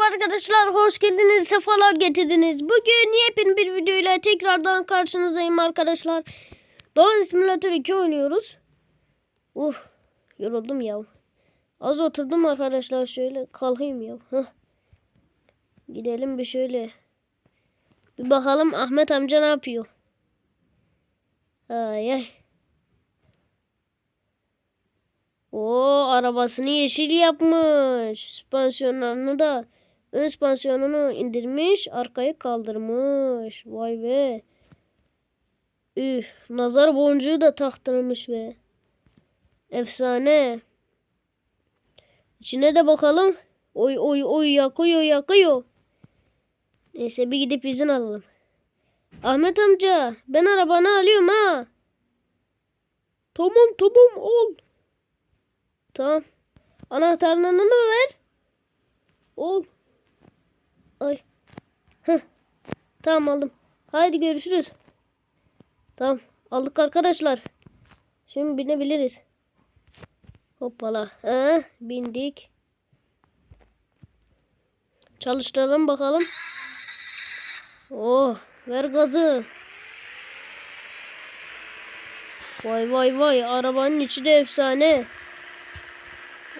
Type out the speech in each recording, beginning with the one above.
Merhaba arkadaşlar, hoş geldiniz, sefalar getirdiniz. Bugün yepyeni bir videoyla tekrardan karşınızdayım arkadaşlar. Doğan Simulator 2 oynuyoruz. Uf, yoruldum ya. Az oturdum arkadaşlar, şöyle kalkayım ya. Heh. Gidelim bir şöyle. Bir bakalım Ahmet amca ne yapıyor. Ay ay. O arabasını yeşil yapmış. Süspansiyonlarını da ön süspansiyonunu indirmiş, arkayı kaldırmış. Vay be. Üf, nazar boncuğu da taktırmış be. Efsane. İçine de bakalım. Oy oy oy yakıyor yakıyor. Neyse bir gidip izin alalım. Ahmet amca ben arabanı alıyorum ha. Tamam tamam ol. Tamam. Anahtarlarını ver. Ol. Ay. Heh. Tamam aldım. Haydi görüşürüz. Tamam. Aldık arkadaşlar. Şimdi binebiliriz. Hoppala. Ha, bindik. Çalıştıralım bakalım. Oh, ver gazı. Vay vay vay arabanın içi de efsane.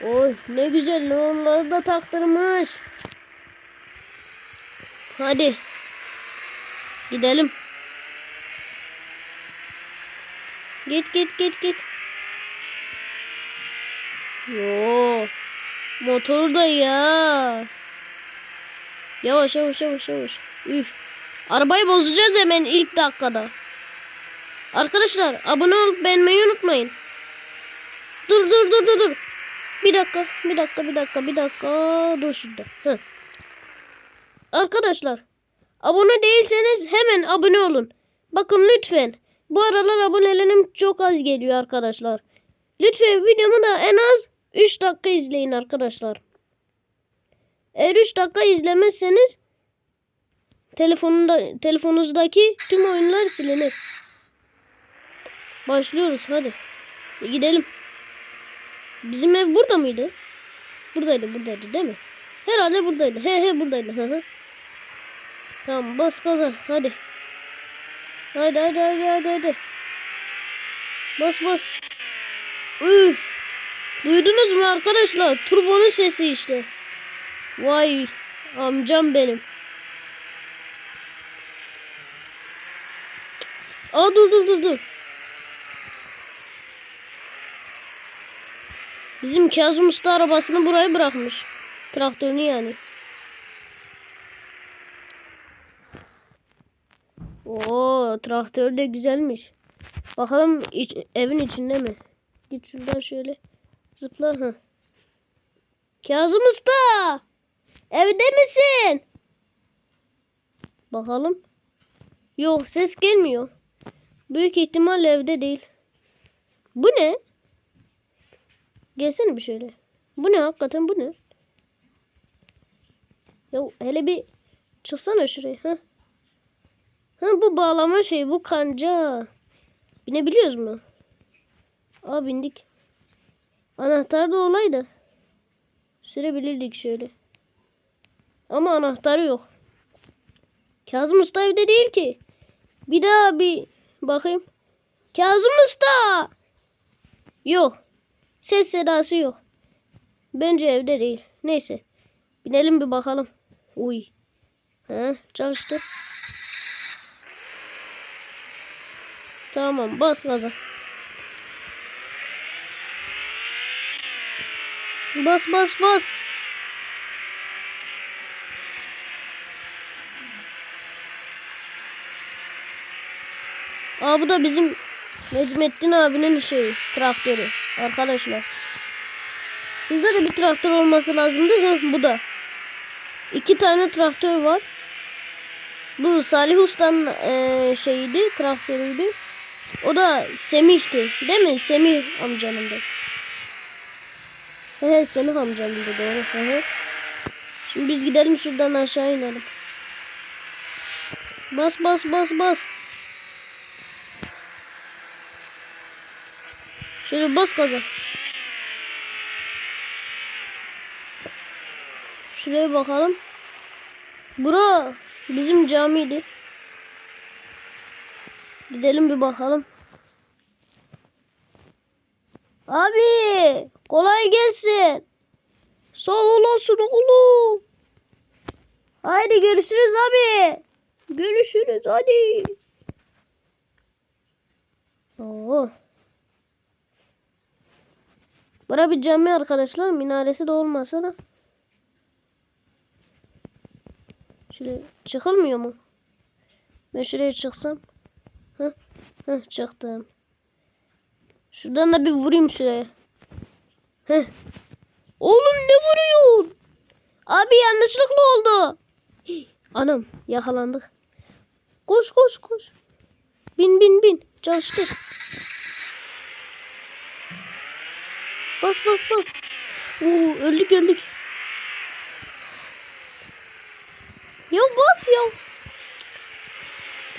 Oy ne güzel onları da taktırmış. Hadi. Gidelim. Git git git git. Yo. Motor da ya. Yavaş yavaş yavaş yavaş. Üf. Arabayı bozacağız hemen ilk dakikada. Arkadaşlar abone olup beğenmeyi unutmayın. Dur dur dur dur dur. Bir dakika, bir dakika, bir dakika, bir dakika. Dur şurada. Heh. Arkadaşlar, abone değilseniz hemen abone olun. Bakın lütfen. Bu aralar abonelerim çok az geliyor arkadaşlar. Lütfen videomu da en az 3 dakika izleyin arkadaşlar. Eğer 3 dakika izlemezseniz telefonunda telefonunuzdaki tüm oyunlar silinir. Başlıyoruz hadi. Gidelim. Bizim ev burada mıydı? Buradaydı, buradaydı değil mi? Herhalde buradaydı. He he buradaydı. Tamam bas gaza hadi. Hadi hadi hadi hadi hadi. Bas bas. Üf. Duydunuz mu arkadaşlar? Turbonun sesi işte. Vay amcam benim. Aa dur dur dur dur. Bizim Kazım Usta arabasını buraya bırakmış. Traktörünü yani. Oo, traktör de güzelmiş. Bakalım iç, evin içinde mi? Git şuradan şöyle zıpla. Ha. Kazım Usta! Evde misin? Bakalım. Yok ses gelmiyor. Büyük ihtimal evde değil. Bu ne? Gelsene bir şöyle. Bu ne hakikaten bu ne? Ya hele bir çıksana şuraya. Ha? Ha bu bağlama şey bu kanca. Binebiliyoruz mu? Aa bindik. Anahtar da olaydı. Sürebilirdik şöyle. Ama anahtarı yok. Kazım Usta evde değil ki. Bir daha bir bakayım. Kazım Usta! Yok. Ses sedası yok. Bence evde değil. Neyse. Binelim bir bakalım. Uy. He, çalıştı. Tamam bas gaza. Bas bas bas. Aa bu da bizim Necmettin abinin şeyi traktörü arkadaşlar. Şurada da bir traktör olması lazımdı. Bu da. İki tane traktör var. Bu Salih Usta'nın e, şeyiydi, traktörüydü. O da Semih'ti. Değil mi? Semih amcanın da. He, Semih amcanın da doğru. Hı. Şimdi biz gidelim şuradan aşağı inelim. Bas bas bas bas. Şöyle bas gaza. Şuraya bakalım. Bura bizim camiydi. Gidelim bir bakalım. Abi kolay gelsin. Sağ olasın oğlum. Haydi görüşürüz abi. Görüşürüz hadi. Oo. Bura bir cami arkadaşlar. Minaresi de olmasa da. Şöyle çıkılmıyor mu? Ben şuraya çıksam. Heh, çıktım. Şuradan da bir vurayım şuraya. Heh. Oğlum ne vuruyorsun? Abi yanlışlıkla oldu. Anam yakalandık. Koş koş koş. Bin bin bin. Çalıştı. Bas bas bas. Oo, öldük öldük. Ya bas ya.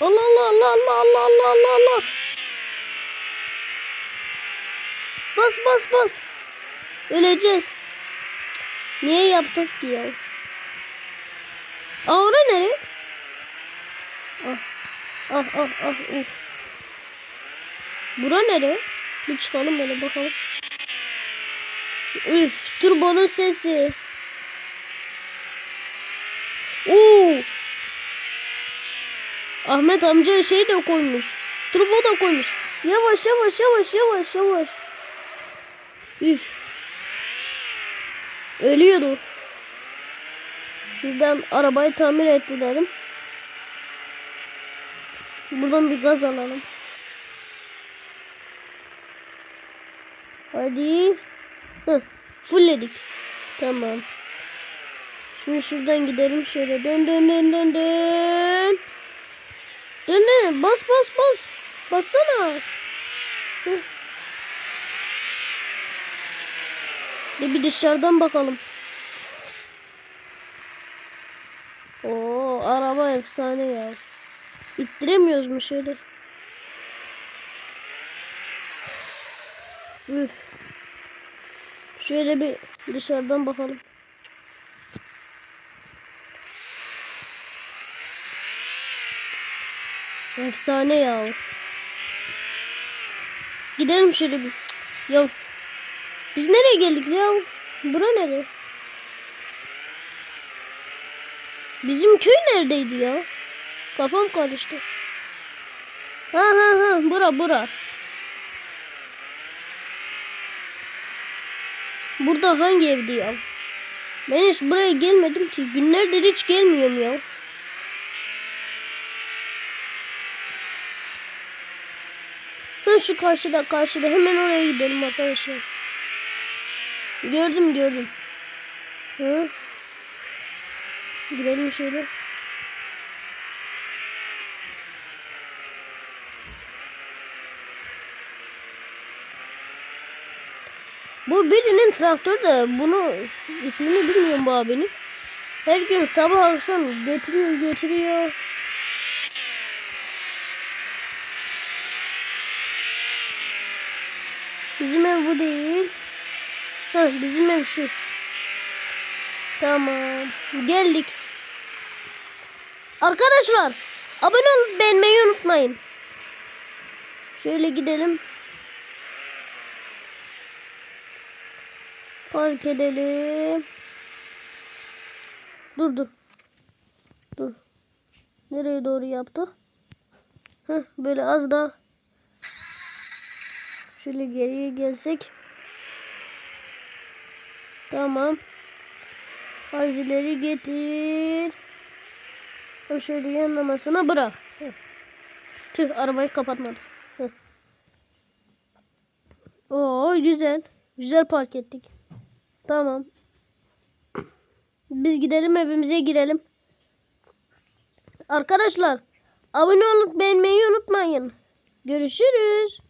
Allah Allah Allah Allah Allah Allah Allah Allah. Bas bas bas. Öleceğiz. Niye yaptık ki ya? Aa ora nere? Ah ah ah ah. Uf. Bura nere? Bir çıkalım böyle bakalım. Üf, turbonun sesi. Oo. Ahmet amca şey de koymuş. Turbo da koymuş. Yavaş yavaş yavaş yavaş yavaş. Üf. Ölüyordu. Şuradan arabayı tamir ettirelim. Buradan bir gaz alalım. Hadi. Heh, fullledik. Tamam. Şimdi şuradan gidelim şöyle. Dön dön dön dön dön. Dön dön. Bas bas bas. Bassana. Bir, bir dışarıdan bakalım. Oo araba efsane ya. İttiremiyoruz mu şöyle? Üf. Şöyle bir dışarıdan bakalım. Efsane ya. Gidelim şöyle bir. Ya biz nereye geldik ya? Bura nere? Bizim köy neredeydi ya? Kafam karıştı. Ha ha ha bura bura. Burada hangi evdi ya? Ben hiç buraya gelmedim ki. Günlerdir hiç gelmiyorum ya. Şu karşıda karşıda. Hemen oraya gidelim arkadaşlar. Gördüm gördüm. Ha? Gidelim şöyle. Bu birinin traktör de bunu ismini bilmiyorum bu abinin. Her gün sabah akşam getiriyor götürüyor. Bizim ev bu değil. Ha bizim ev şu. Tamam. Geldik. Arkadaşlar abone olup beğenmeyi unutmayın. Şöyle gidelim. Park edelim. Dur dur. Dur. Nereye doğru yaptı? Heh, böyle az daha. Şöyle geriye gelsek. Tamam. Az ileri getir. O şöyle yanlamasına bırak. Heh. Tüh arabayı kapatmadı. Heh. Oo güzel. Güzel park ettik. Tamam. Biz gidelim evimize girelim. Arkadaşlar abone olup beğenmeyi unutmayın. Görüşürüz.